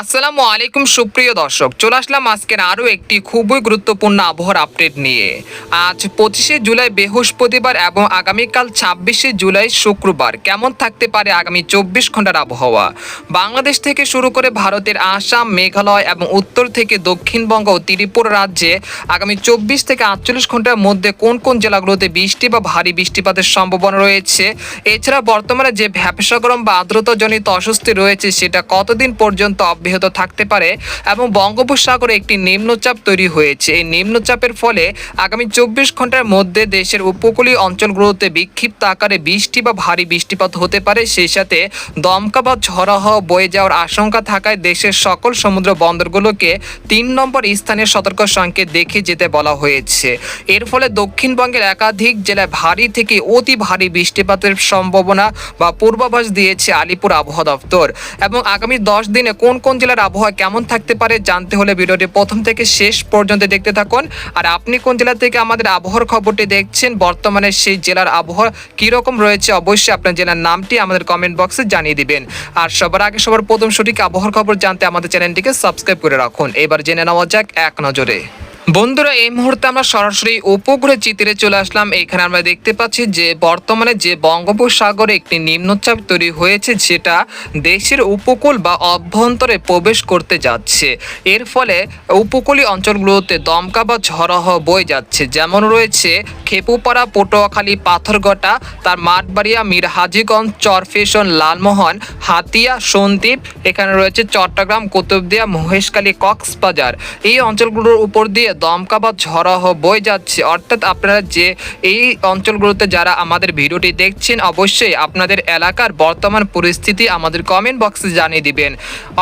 আসসালামু আলাইকুম, সুপ্রিয় দর্শক। চলে আসলাম আজকের আরও একটি খুবই গুরুত্বপূর্ণ আবহাওয়ার আপডেট নিয়ে। আজ পঁচিশে জুলাই বৃহস্পতিবার এবং আগামীকাল ছাব্বিশে জুলাই শুক্রবার। কেমন থাকতে পারে আগামী চব্বিশ ঘণ্টার আবহাওয়া? বাংলাদেশ থেকে শুরু করে ভারতের আসাম, মেঘালয় এবং উত্তর থেকে দক্ষিণবঙ্গ ও ত্রিপুরা রাজ্যে আগামী চব্বিশ থেকে আটচল্লিশ ঘণ্টার মধ্যে কোন কোন জেলাগুলোতে বৃষ্টি বা ভারী বৃষ্টিপাতের সম্ভাবনা রয়েছে? এছাড়া বর্তমানে যে ভ্যাপসা গরম বা আর্দ্রতাজনিত অস্বস্তি রয়েছে, সেটা কতদিন পর্যন্ত অব্যাহত থাকতে পারে এবং বঙ্গোপসাগরে একটি নিম্নচাপ তৈরি হয়েছে। এই নিম্নচাপের ফলে আগামী চব্বিশ ঘণ্টার মধ্যে দেশের উপকূলীয় অঞ্চলগুলোতে বিক্ষিপ্ত আকারে বৃষ্টি বা ভারী বৃষ্টিপাত হতে পারে। সেই সাথে দমকা বা ঝড়া হওয়া বয়ে যাওয়ার আশঙ্কা থাকায় দেশের সকল সমুদ্র বন্দরগুলোকে তিন নম্বর স্থানের সতর্ক সংকেত দেখে যেতে বলা হয়েছে। এর ফলে দক্ষিণবঙ্গের একাধিক জেলায় ভারী থেকে অতি ভারী বৃষ্টিপাতের সম্ভাবনা বা পূর্বাভাস দিয়েছে আলিপুর আবহাওয়া দপ্তর। এবং আগামী দশ দিনে কোন কোন জেলার আবহাওয়া কেমন থাকতে পারে জানতে হলে ভিডিওটি প্রথম থেকে শেষ পর্যন্ত দেখতে থাকুন। আর আপনি কোন জেলা থেকে আমাদের আবহাওয়ার খবরটি দেখছেন, বর্তমানে সেই জেলার আবহাওয়া কীরকম রয়েছে অবশ্যই আপনার জেলার নামটি আমাদের কমেন্ট বক্সে জানিয়ে দিবেন। আর সবার আগে সবার প্রথম সঠিক আবহাওয়ার খবর জানতে আমাদের চ্যানেলটিকে সাবস্ক্রাইব করে রাখুন। এবার জেনে নেওয়া যাক এক নজরে। বন্ধুরা, এই মুহূর্তে আমরা সরাসরি উপগ্রহ চিত্রে চলে আসলাম। এখানে আমরা দেখতে পাচ্ছি যে বর্তমানে যে বঙ্গোপসাগরে একটি নিম্নচাপ তৈরি হয়েছে যেটা দেশের উপকূল বা অভ্যন্তরে প্রবেশ করতে যাচ্ছে। এর ফলে উপকূলীয় অঞ্চলগুলোতে দমকা বা হওয়া বয়ে যাচ্ছে। যেমন রয়েছে খেপুপাড়া, পটুয়াখালী, পাথরঘাটা, তার মাঠবাড়িয়া মীর হাজিগঞ্জ চরফেশন, লালমোহন, হাতিয়া, সন্দ্বীপ, এখানে রয়েছে চট্টগ্রাম, কুতুবদিয়া, মহেশখালী, কক্সবাজার। এই অঞ্চলগুলোর উপর দিয়ে দমকা বা ঝড়াহ বয়ে যাচ্ছে। অর্থাৎ আপনারা যে এই অঞ্চলগুলোতে যারা আমাদের ভিডিওটি দেখছেন, অবশ্যই আপনাদের এলাকার বর্তমান পরিস্থিতি আমাদের কমেন্ট বক্সে জানিয়ে দিবেন।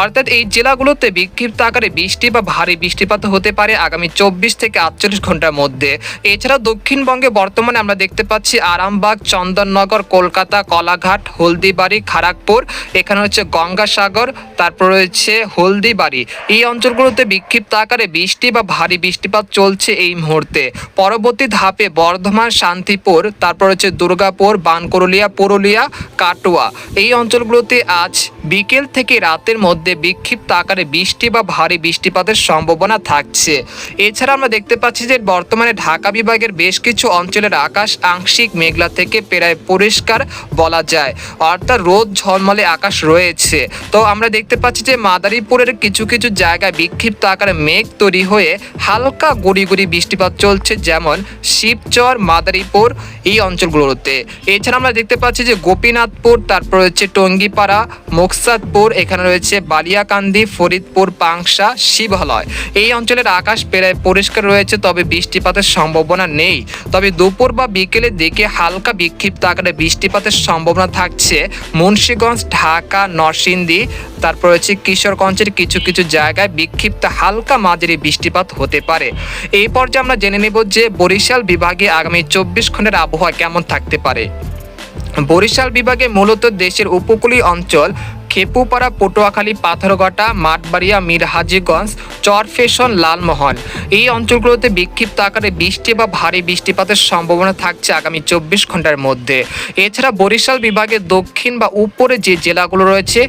অর্থাৎ এই জেলাগুলোতে বিক্ষিপ্ত আকারে বৃষ্টি বা ভারী বৃষ্টিপাত হতে পারে আগামী চব্বিশ থেকে আটচল্লিশ ঘণ্টার মধ্যে। এছাড়া দক্ষিণবঙ্গে বর্তমানে আমরা দেখতে পাচ্ছি আরামবাগ, চন্দননগর, কলকাতা, কলাঘাট, হলদিবাড়ি খড়গপুর এখানে হচ্ছে গঙ্গাসাগর, তারপর রয়েছে হলদিবাড়ি। এই অঞ্চলগুলোতে বিক্ষিপ্ত আকারে বৃষ্টি বা ভারী বৃষ্টিপাত চলছে এই মুহূর্তে। পরবর্তী ধাপে বর্ধমান, শান্তিপুর, তারপর হচ্ছে দুর্গাপুর বানকরলিয়া পুরুলিয়া, কাটোয়া। এই অঞ্চলগুলোতে আজ বিকেল থেকে রাতের মধ্যে বিক্ষিপ্ত আকারে বৃষ্টি বা ভারী বৃষ্টিপাতের সম্ভাবনা থাকছে। এছাড়া আমরা দেখতে পাচ্ছি যে বর্তমানে ঢাকা বিভাগের বেশ কিছু অঞ্চলের আকাশ আংশিক মেঘলা থেকে প্রায় পরিষ্কার বলা যায়। অর্থাৎ রোদ ঝলমলে আকাশ রয়েছে। তো আমরা দেখতে পাচ্ছি যে মাদারীপুরের কিছু কিছু জায়গায় বিক্ষিপ্ত আকারে মেঘ তৈরি হয়ে হালকা গুড়ি গুড়ি বৃষ্টিপাত চলছে, যেমন শিবচর, মাদারীপুর, এই অঞ্চলগুলোতে। এছাড়া আমরা দেখতে পাচ্ছি যে গোপীনাথপুর, তারপর রয়েছে টঙ্গিপাড়া, মোকসাদপুর, এখানে রয়েছে বালিয়াকান্দি, ফরিদপুর, পাংশা শিবালয় এই অঞ্চলের আকাশ প্রায় পরিষ্কার রয়েছে, তবে বৃষ্টিপাতের সম্ভাবনা নেই। তবে দুপুর বা বিকেলের দিকে হালকা বিক্ষিপ্ত আকারে বৃষ্টিপাতের সম্ভাবনা থাকছে। মুন্সীগঞ্জ, ঢাকা, নরসিংদী, তারপর রয়েছে কিশোরগঞ্জের কিছু কিছু জায়গায় বিক্ষিপ্ত হালকা মাঝারি বৃষ্টিপাত হতে পারে। এই পর্যায়ে আমরা জেনে নেব যে বরিশাল বিভাগে আগামী চব্বিশ ঘণ্টার আবহাওয়া কেমন থাকতে পারে। বরিশাল বিভাগে মূলত দেশের উপকূলীয় অঞ্চল খেপুপাড়া, পটুয়াখালী, পাথরঘাটা, মাঠবাড়িয়া, মিরহাজিগঞ্জ, চরফেশন, লালমোহন। এই অঞ্চলগুলোতে বিক্ষিপ্ত আকারে বৃষ্টি বা ভারী বৃষ্টিপাতের সম্ভাবনা থাকছে আগামী চব্বিশ ঘণ্টার মধ্যে। এছাড়া বরিশাল বিভাগের দক্ষিণ বা উপরে যে জেলাগুলো রয়েছে,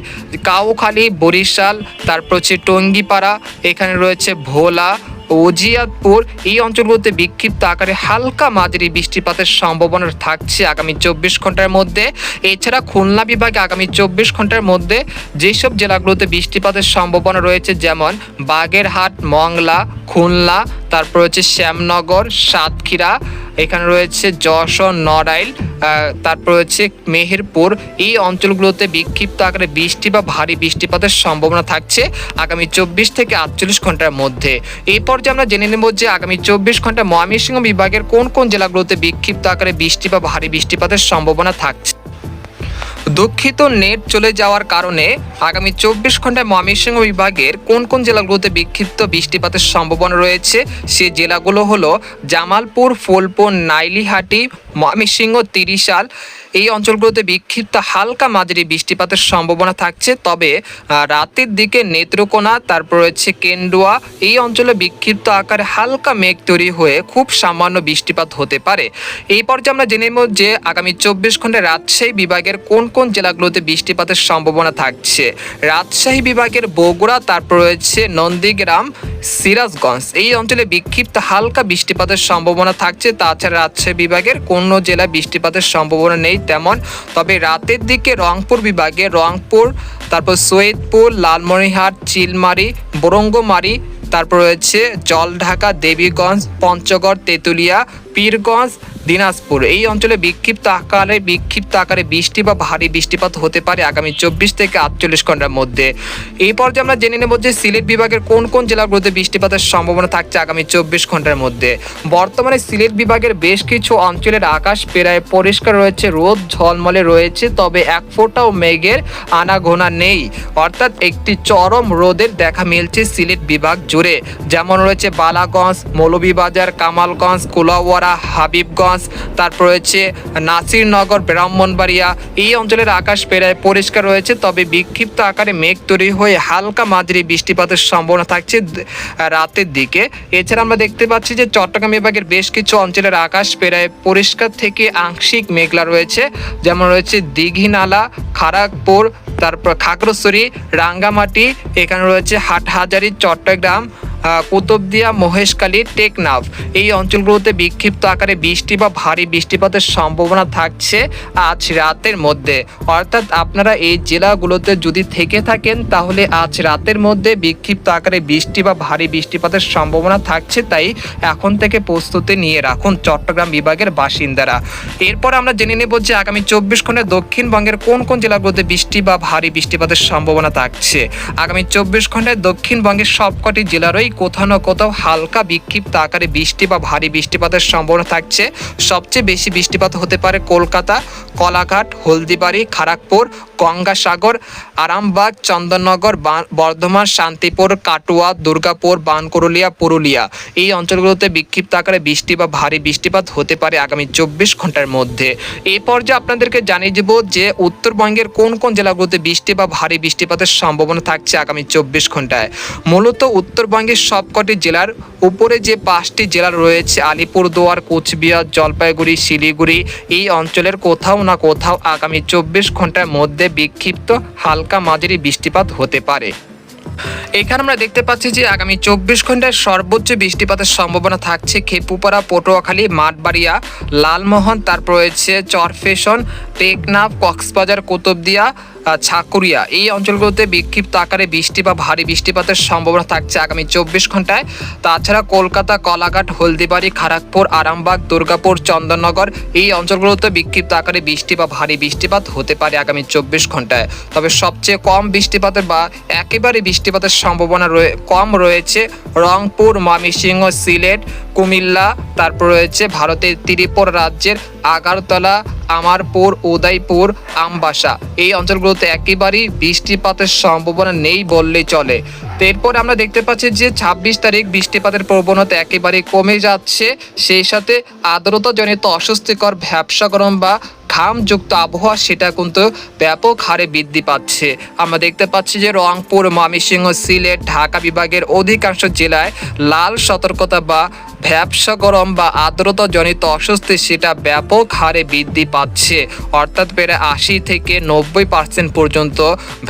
কাউখালী, বরিশাল, তারপর হচ্ছে টঙ্গিপাড়া, এখানে রয়েছে ভোলা ওজিয়াদপুর এই অঞ্চলগুলোতে বিক্ষিপ্ত আকারে হালকা মাঝারি বৃষ্টিপাতের সম্ভাবনা থাকছে আগামী চব্বিশ ঘণ্টার মধ্যে। এছাড়া খুলনা বিভাগে আগামী চব্বিশ ঘণ্টার মধ্যে যেসব জেলাগুলোতে বৃষ্টিপাতের সম্ভাবনা রয়েছে, যেমন বাগেরহাট, মংলা, খুলনা তারপর হচ্ছে শ্যামনগর, সাতক্ষীরা, এখানে রয়েছে যশোর, নড়াইল তারপর হচ্ছে মেহেরপুর। এই অঞ্চলগুলোতে বিক্ষিপ্ত আকারে বৃষ্টি বা ভারী বৃষ্টিপাতের সম্ভাবনা থাকছে আগামী চব্বিশ থেকে আটচল্লিশ ঘণ্টার মধ্যে। এই পর্যায়ে আমরা জেনে নেব যে আগামী চব্বিশ ঘণ্টা ময়মনসিংহ বিভাগের কোন কোন জেলাগুলোতে বিক্ষিপ্ত আকারে বৃষ্টি বা ভারী বৃষ্টিপাতের সম্ভাবনা থাকছে। দুঃখিত নেট চলে যাওয়ার কারণে আগামী চব্বিশ ঘন্টায় ময়মনসিংহ বিভাগের কোন কোন জেলাগুলোতে বিক্ষিপ্ত বৃষ্টিপাতের সম্ভাবনা রয়েছে? সে জেলাগুলো হলো জামালপুর, ফুলপুর, নাইলিহাটি, ময়মনসিংহ, তিরিশাল এই অঞ্চলগুলোতে বিক্ষিপ্ত হালকা মাঝারি বৃষ্টিপাতের সম্ভাবনা থাকছে। তবে রাতের দিকে নেত্রকোনা, তারপর রয়েছে কেন্ডুয়া, এই অঞ্চলে বিক্ষিপ্ত আকারে হালকা মেঘ তৈরি হয়ে খুব সামান্য বৃষ্টিপাত হতে পারে। এই পর্যায়ে আমরা জেনে নেব যে আগামী চব্বিশ ঘন্টায় রাজশাহী বিভাগের কোন কোন জেলাগুলোতে বৃষ্টিপাতের সম্ভাবনা থাকছে। রাজশাহী বিভাগের বগুড়া, তারপর রয়েছে নন্দীগ্রাম, সিরাজগঞ্জ। এই অঞ্চলে বিক্ষিপ্ত হালকা বৃষ্টিপাতের সম্ভাবনা থাকছে। তাছাড়া রাজশাহী বিভাগের কোনো জেলায় বৃষ্টিপাতের সম্ভাবনা নেই। তেমন। তবে রাতের দিকে রংপুর বিভাগে রংপুর, তারপর সৈয়দপুর, লালমনিরহাট, চিলমারি, বরঙ্গমারি, তারপর রয়েছে জলঢাকা, দেবীগঞ্জ, পঞ্চগড়, তেঁতুলিয়া, পীরগঞ্জ দিনাজপুর। এই অঞ্চলে বিক্ষিপ্ত আকারে বিক্ষিপ্ত আকারে বৃষ্টি বা ভারী বৃষ্টিপাত হতে পারে আগামী চব্বিশ থেকে আটচল্লিশ ঘণ্টার মধ্যে। এই পর্যায়ে আমরা জেনে নেব যে সিলেট বিভাগের কোন কোন জেলাগুলোতে বৃষ্টিপাতের সম্ভাবনা থাকছে আগামী চব্বিশ ঘণ্টার মধ্যে। বর্তমানে সিলেট বিভাগের বেশ কিছু অঞ্চলের আকাশ প্রায় পরিষ্কার রয়েছে, রোদ ঝলমলে রয়েছে, তবে এক ফোঁটাও মেঘের আনাগোনা নেই। অর্থাৎ একটি চরম রোদের দেখা মিলছে সিলেট বিভাগ জুড়ে। যেমন রয়েছে বালাগঞ্জ, মৌলভীবাজার, কামালগঞ্জ কুলাওয়ারা হাবিবগঞ্জ তারপর রয়েছে নাসিরনগর, ব্রাহ্মণবাড়িয়া। এই অঞ্চলের আকাশ প্রায় পরিষ্কার রয়েছে, তবে বিক্ষিপ্ত আকারে মেঘ তৈরি হয়ে হালকা মাঝারি বৃষ্টিপাতের সম্ভাবনা থাকছে রাতের দিকে। এছাড়া আমরা দেখতে পাচ্ছি যে চট্টগ্রাম বিভাগের বেশ কিছু অঞ্চলের আকাশ প্রায় পরিষ্কার থেকে আংশিক মেঘলা রয়েছে। যেমন রয়েছে দীঘিনালা খড়গপুর তারপর খাগড়াছড়ি, রাঙ্গামাটি, এখানে রয়েছে হাটহাজারি, চট্টগ্রাম কুতুবদিয়া মহেশখালী টেকনাফ। এই অঞ্চলগুলোতে বিক্ষিপ্ত আকারে বৃষ্টি বা ভারী বৃষ্টিপাতের সম্ভাবনা থাকছে আজ রাতের মধ্যে। অর্থাৎ আপনারা এই জেলাগুলোতে যদি থেকে থাকেন, তাহলে আজ রাতের মধ্যে বিক্ষিপ্ত আকারে বৃষ্টি বা ভারী বৃষ্টিপাতের সম্ভাবনা থাকছে, তাই এখন থেকে প্রস্তুতি নিয়ে রাখুন চট্টগ্রাম বিভাগের বাসিন্দারা। এরপর আমরা জেনে নেব যে আগামী চব্বিশ ঘন্টায় দক্ষিণবঙ্গের কোন কোন জেলাগুলোতে বৃষ্টি বা ভারী বৃষ্টিপাতের সম্ভাবনা থাকছে। আগামী চব্বিশ ঘন্টায় দক্ষিণবঙ্গের সবকটি জেলারই কোথাও না কোথাও হালকা বিক্ষিপ্ত আকারে বৃষ্টি বা ভারী বৃষ্টিপাতের সম্ভাবনা থাকছে। সবচেয়ে বেশি বৃষ্টিপাত হতে পারে কলকাতা, কলাঘাট, হলদিবাড়ি খড়গপুর গঙ্গাসাগর, আরামবাগ, চন্দননগর বর্ধমান, শান্তিপুর, কাটুয়া, দুর্গাপুর বানকুরুলিয়া পুরুলিয়া। এই অঞ্চলগুলোতে বিক্ষিপ্ত আকারে বৃষ্টি বা ভারী বৃষ্টিপাত হতে পারে আগামী চব্বিশ ঘণ্টার মধ্যে। এই পর্যায়ে আপনাদেরকে জানিয়ে দেব যে উত্তরবঙ্গের কোন কোন জেলাগুলোতে বৃষ্টি বা ভারী বৃষ্টিপাতের সম্ভাবনা থাকছে আগামী চব্বিশ ঘন্টায়। মূলত উত্তরবঙ্গের সবকটি জেলার উপরে যে পাঁচটি জেলা রয়েছে, আলিপুরদুয়ার, কোচবিহার, জলপাইগুড়ি, শিলিগুড়ি, এই অঞ্চলের কোথাও না কোথাও আগামী চব্বিশ ঘণ্টার মধ্যে বিক্ষিপ্ত হালকা মাঝারি বৃষ্টিপাত হতে পারে। এখানে আমরা দেখতে পাচ্ছি যে আগামী চব্বিশ ঘন্টায় সর্বোচ্চ বৃষ্টিপাতের সম্ভাবনা থাকছে খেপুপাড়া, পটুয়াখালী, মাঠবাড়িয়া, লালমোহন, তারপর রয়েছে চরফেশন, টেকনাফ, কক্সবাজার, কুতুবদিয়া ছাকুরিয়া। এই অঞ্চলগুলোতে বিক্ষিপ্ত আকারে বৃষ্টি বা ভারী বৃষ্টিপাতের সম্ভাবনা থাকছে আগামী চব্বিশ ঘন্টায়। তাছাড়া কলকাতা, কলাঘাট, হলদিবাড়ি খড়গপুর আরামবাগ, দুর্গাপুর, চন্দননগর এই অঞ্চলগুলোতে বিক্ষিপ্ত আকারে বৃষ্টি বা ভারী বৃষ্টিপাত হতে পারে আগামী চব্বিশ ঘন্টায়। তবে সবচেয়ে কম বৃষ্টিপাতের বা একেবারে বৃষ্টিপাতের সম্ভাবনা কম রয়েছে রংপুর, ময়মনসিংহ, সিলেট, কুমিল্লা, তারপর রয়েছে ভারতের ত্রিপুরা রাজ্যের আগারতলা, আমারপুর, উদয়পুর, আমবাসা। এই অঞ্চলগুলোতে একেবারেই বৃষ্টিপাতের সম্ভাবনা নেই বললেই চলে। তো এরপর আমরা দেখতে পাচ্ছি যে ছাব্বিশ তারিখ বৃষ্টিপাতের প্রবণতা একেবারেই কমে যাচ্ছে। সেই সাথে আর্দ্রতাজনিত অস্বস্তিকর ভ্যাবসা গরম বা ঘামযুক্ত আবহাওয়া সেটা কিন্তু ব্যাপক হারে বৃদ্ধি পাচ্ছে। আমরা দেখতে পাচ্ছি যে রংপুর, ময়মনসিংহ, সিলেট, ঢাকা বিভাগের অধিকাংশ জেলায় লাল সতর্কতা বা ভ্যাবসা গরম বা আর্দ্রতা জনিত অস্বস্তি সেটা ব্যাপক হারে বৃদ্ধি পাচ্ছে। অর্থাৎ প্রায় আশি থেকে নব্বই পার্সেন্ট পর্যন্ত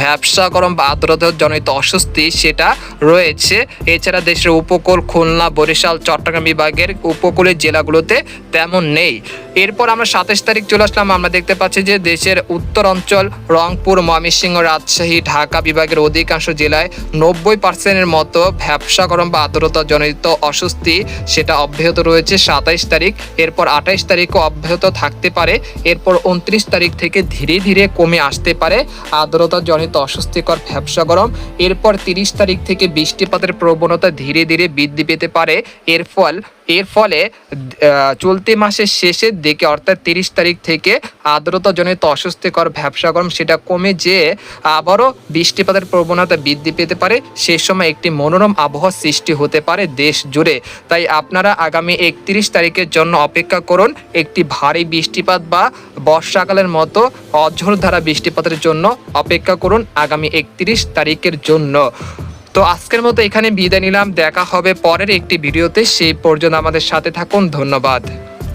ভ্যাবসা গরম বা আর্দ্রতা জনিত অস্বস্তি সেটা রয়েছে। এছাড়া দেশের উপকূল খুলনা, বরিশাল, চট্টগ্রাম বিভাগের উপকূলের জেলাগুলোতে তেমন নেই। এরপর আমরা সাতাশ তারিখ চলে আসলাম। আমরা দেখতে পাচ্ছি যে দেশের উত্তর অঞ্চল রংপুর, ময়মনসিংহ, রাজশাহী, ঢাকা বিভাগের অধিকাংশ জেলায় নব্বই পার্সেন্টের মতো ভ্যাবসা গরম বা আর্দ্রতা জনিত অস্বস্তি সেটা অব্যাহত রয়েছে সাতাইশ তারিখ। এরপর আঠাইশ তারিখও অব্যাহত থাকতে পারে। এরপর উনত্রিশ তারিখ থেকে ধীরে ধীরে কমে আসতে পারে আর্দ্রতা জনিত অস্বস্তিকর ভ্যাবসা গরম। এরপর তিরিশ তারিখ থেকে বৃষ্টিপাতের প্রবণতা ধীরে ধীরে বৃদ্ধি পেতে পারে। এর ফল এর ফলে চলতি মাসের শেষের দিকে, অর্থাৎ তিরিশ তারিখ থেকে আর্দ্রতাজনিত অস্বস্তিকর ব্যবসা গরম সেটা কমে যেয়ে আবারও বৃষ্টিপাতের প্রবণতা বৃদ্ধি পেতে পারে। সেই সময় একটি মনোরম আবহাওয়া সৃষ্টি হতে পারে দেশ জুড়ে। তাই আপনারা আগামী একত্রিশ তারিখের জন্য অপেক্ষা করুন। একটি ভারী বৃষ্টিপাত বা বর্ষাকালের মতো অঝোর ধারা বৃষ্টিপাতের জন্য অপেক্ষা করুন আগামী একত্রিশ তারিখের জন্য। তো আজকের মতো এখানে বিদায় নিলাম। দেখা হবে পরের একটি ভিডিওতে। সেই পর্যন্ত আমাদের সাথে থাকুন। ধন্যবাদ।